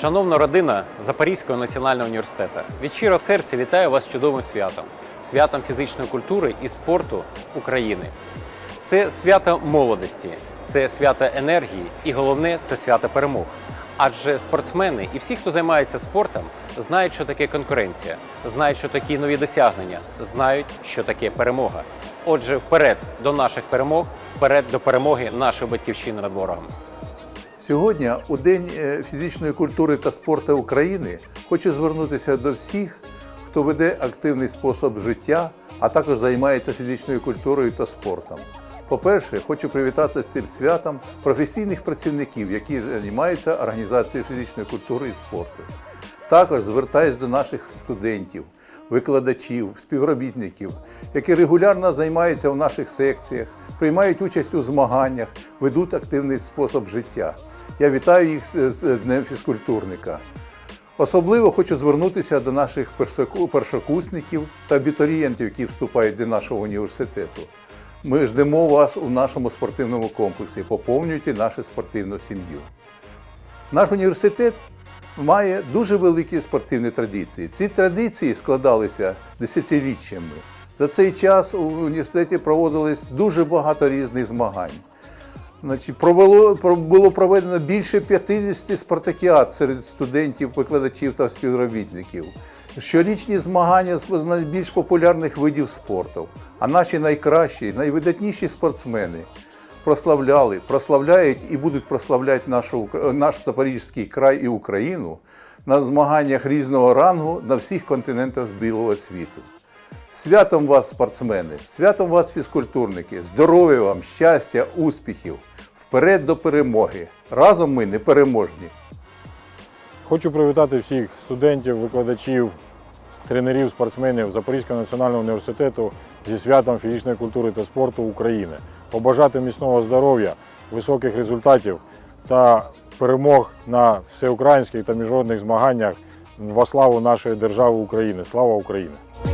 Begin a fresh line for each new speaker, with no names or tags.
Шановна родина Запорізького національного університету, від щирого серця вітаю вас з чудовим святом, святом фізичної культури і спорту України. Це свято молодості, це свято енергії і головне це свято перемог. Адже спортсмени і всі, хто займається спортом, знають, що таке конкуренція, знають, що такі нові досягнення, знають, що таке перемога. Отже, вперед до наших перемог, вперед до перемоги нашої батьківщини над ворогом.
Сьогодні, у День е, фізичної культури та спорту України, хочу звернутися до всіх, хто веде активний спосіб життя, а також займається фізичною культурою та спортом. По-перше, хочу привітати з цим святом професійних працівників, які займаються організацією фізичної культури і спорту. Також звертаюся до наших студентів, викладачів, співробітників, які регулярно займаються в наших секціях, приймають участь у змаганнях, ведуть активний спосіб життя. Я вітаю їх з Днем фізкультурника. Особливо хочу звернутися до наших першокурсників та абітурієнтів, які вступають до нашого університету. Ми ждемо вас у нашому спортивному комплексі. Поповнюйте нашу спортивну сім'ю. Наш університет має дуже великі спортивні традиції. Ці традиції складалися десятиріччями. За цей час у університеті проводилось дуже багато різних змагань. Значить, провело, про- було проведено більше 50 спартакіад серед студентів, викладачів та співробітників. Щорічні змагання з найбільш популярних видів спорту. А наші найкращі, найвидатніші спортсмени прославляли, прославляють і будуть прославляти нашу, наш Запорізький край і Україну на змаганнях різного рангу на всіх континентах білого світу. Святом вас, спортсмени, святом вас, фізкультурники, здоров'я вам, щастя, успіхів, вперед до перемоги. Разом ми непереможні.
Хочу привітати всіх студентів, викладачів, тренерів, спортсменів Запорізького національного університету зі святом фізичної культури та спорту України. Побажати міцного здоров'я, високих результатів та перемог на всеукраїнських та міжнародних змаганнях во славу нашої держави України. Слава Україні!